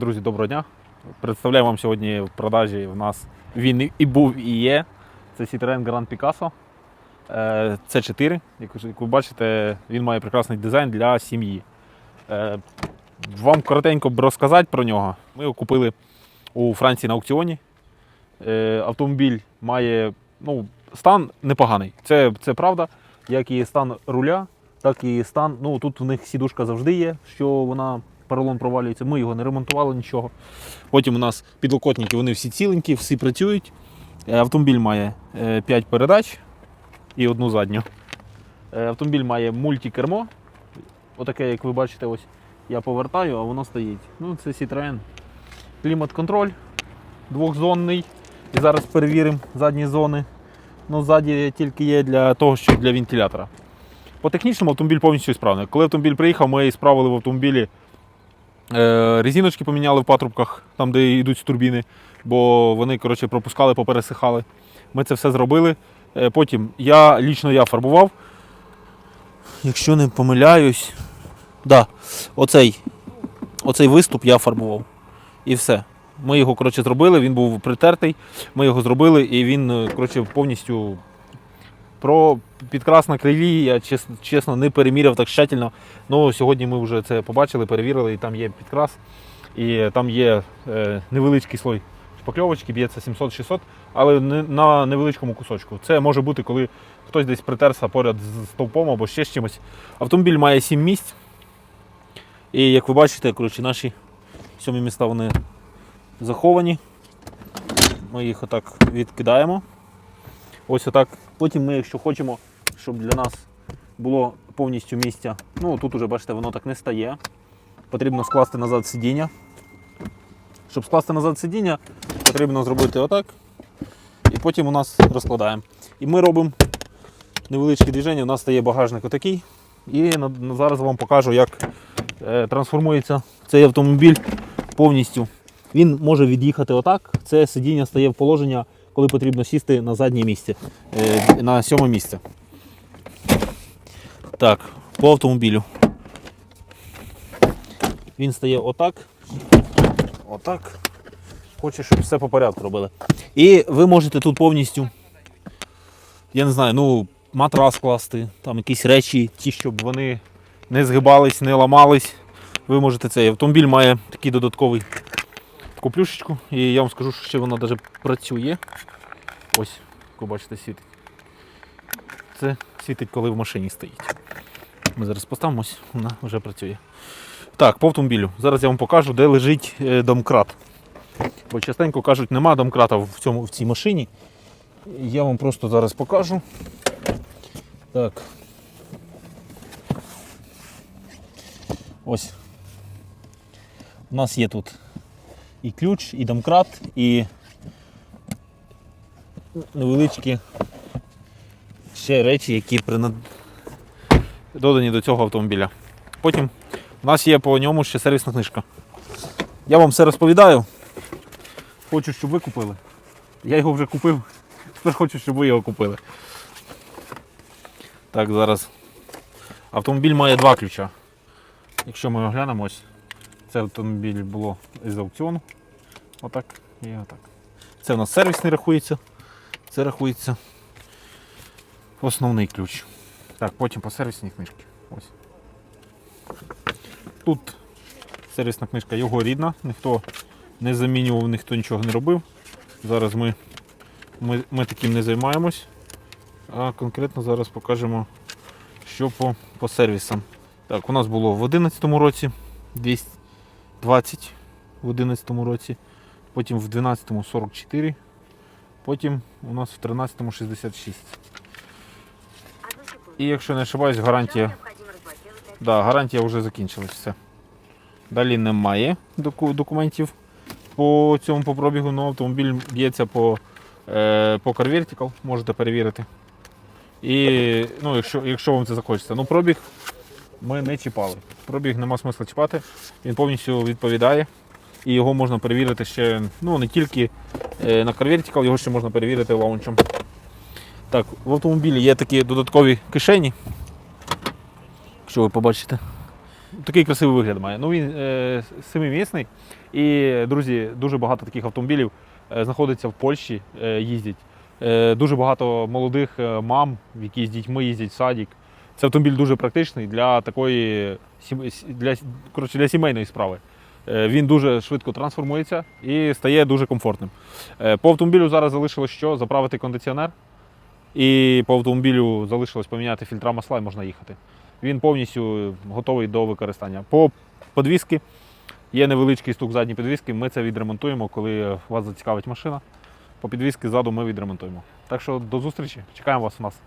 Друзі, доброго дня. Представляю вам сьогодні в продажі в нас він і- був, і є. Це Citroen Grand Picasso. Е, Це 4. Як ви- бачите, він має прекрасний дизайн для сім'ї. Е, Вам коротенько розказати про нього. Ми його купили у Франції на аукціоні. Е, Автомобіль має ну, стан непоганий. Це, це правда. Як і стан руля, так і стан. Ну тут у них сідушка завжди є, що вона поролон провалюється. Ми його не ремонтували нічого. Потім у нас підлокотники, вони всі ціленькі, всі працюють. Е, Автомобіль має 5 передач і одну задню. Е, Автомобіль має мультикермо. Отаке, як ви бачите, ось я повертаю, а воно стоїть. Ну, це Citroen. Клімат-контроль двохзонний. І зараз перевіримо задні зони. Ну, ззаді тільки є для того, що для вентилятора. По технічному автомобіль повністю справний. Коли автомобіль приїхав, ми справили в автомобілі е, резиночки поміняли в патрубках, там, де йдуть турбіни, бо вони коротше, пропускали, попересихали. Ми це все зробили. Е, потім я лічно я фарбував. Якщо не помиляюсь, да, оцей, оцей виступ я фарбував. І все. Ми його коротше, зробили, він був притертий, ми його зробили і він е, коротше, повністю про підкрас на крилі я чесно, чесно не переміряв так тщательно. Ну, сьогодні ми вже це побачили, перевірили, і там є підкрас, і там є е, невеличкий слой шпакльовочки, б'ється 700-600, але на невеличкому кусочку. Це може бути, коли хтось десь притерся поряд з стовпом або ще з чимось. Автомобіль має 7 місць. І як ви бачите, коротше, наші сьомі міста вони заховані. Ми їх отак відкидаємо. Ось отак. Потім ми, якщо хочемо, щоб для нас було повністю місця. Ну тут уже бачите, воно так не стає. Потрібно скласти назад сидіння. Щоб скласти назад сидіння, потрібно зробити отак. І потім у нас розкладаємо. І ми робимо невеличке движення, у нас стає багажник отакий. І зараз вам покажу, як е, трансформується цей автомобіль повністю. Він може від'їхати отак. Це сидіння стає в положення, коли потрібно сісти на заднє місце, е, на сьоме місце. Так, по автомобілю. Він стає отак. Отак. Хоче, щоб все по порядку робили. І ви можете тут повністю, я не знаю, ну, матрас класти, там якісь речі, ті, щоб вони не згибались, не ламались. Ви можете цей автомобіль має такий додатковий таку плюшечку. І я вам скажу, що ще вона навіть працює. Ось, ви бачите, світить. Це світить, коли в машині стоїть. Ми зараз поставимо, ось вона вже працює. Так, по автомобілю. Зараз я вам покажу, де лежить е, домкрат. Бо частенько кажуть, нема домкрата в, цьому, в цій машині. Я вам просто зараз покажу. Так. Ось. У нас є тут і ключ, і домкрат, і невеличкі ще речі, які принад... додані до цього автомобіля. Потім у нас є по ньому ще сервісна книжка. Я вам все розповідаю. Хочу, щоб ви купили. Я його вже купив. Тепер хочу, щоб ви його купили. Так, зараз. Автомобіль має два ключа. Якщо ми оглянемо, ось це автомобіль було із аукціону. Отак і отак. Це у нас сервісний рахується. Це рахується основний ключ. Так, потім по сервісній книжці. Ось. Тут сервісна книжка його рідна, ніхто не замінював, ніхто нічого не робив. Зараз ми, ми, ми таким не займаємось. А конкретно зараз покажемо, що по, по сервісам. Так, у нас було в 2011 році 220 в 2011 році, потім в 2012 44, потім у нас в 2013 66. І якщо не ошибаюсь, гарантія, да, гарантія вже закінчилась. Все. Далі немає документів по цьому по пробігу, але автомобіль б'ється по, е, по Car Vertical, можете перевірити. І ну, якщо, якщо вам це захочеться. Ну, пробіг ми не чіпали. Пробіг нема смисла чіпати, він повністю відповідає. І його можна перевірити ще ну, не тільки е, на Car Vertical, його ще можна перевірити лаунчем. Так, в автомобілі є такі додаткові кишені. Якщо ви побачите. Такий красивий вигляд має. Ну він е, семимісний. І, друзі, дуже багато таких автомобілів е, знаходиться в Польщі, е, їздять. Е, Дуже багато молодих е, мам, які з дітьми їздять в садик. Це автомобіль дуже практичний для такої для, коротше, для сімейної справи. Е, Він дуже швидко трансформується і стає дуже комфортним. Е, По автомобілю зараз залишилось що? Заправити кондиціонер. І по автомобілю залишилось поміняти фільтра масла і можна їхати. Він повністю готовий до використання. По подвіски є невеличкий стук задньої підвіски. Ми це відремонтуємо, коли вас зацікавить машина. По підвіски ззаду ми відремонтуємо. Так що до зустрічі, чекаємо вас у нас.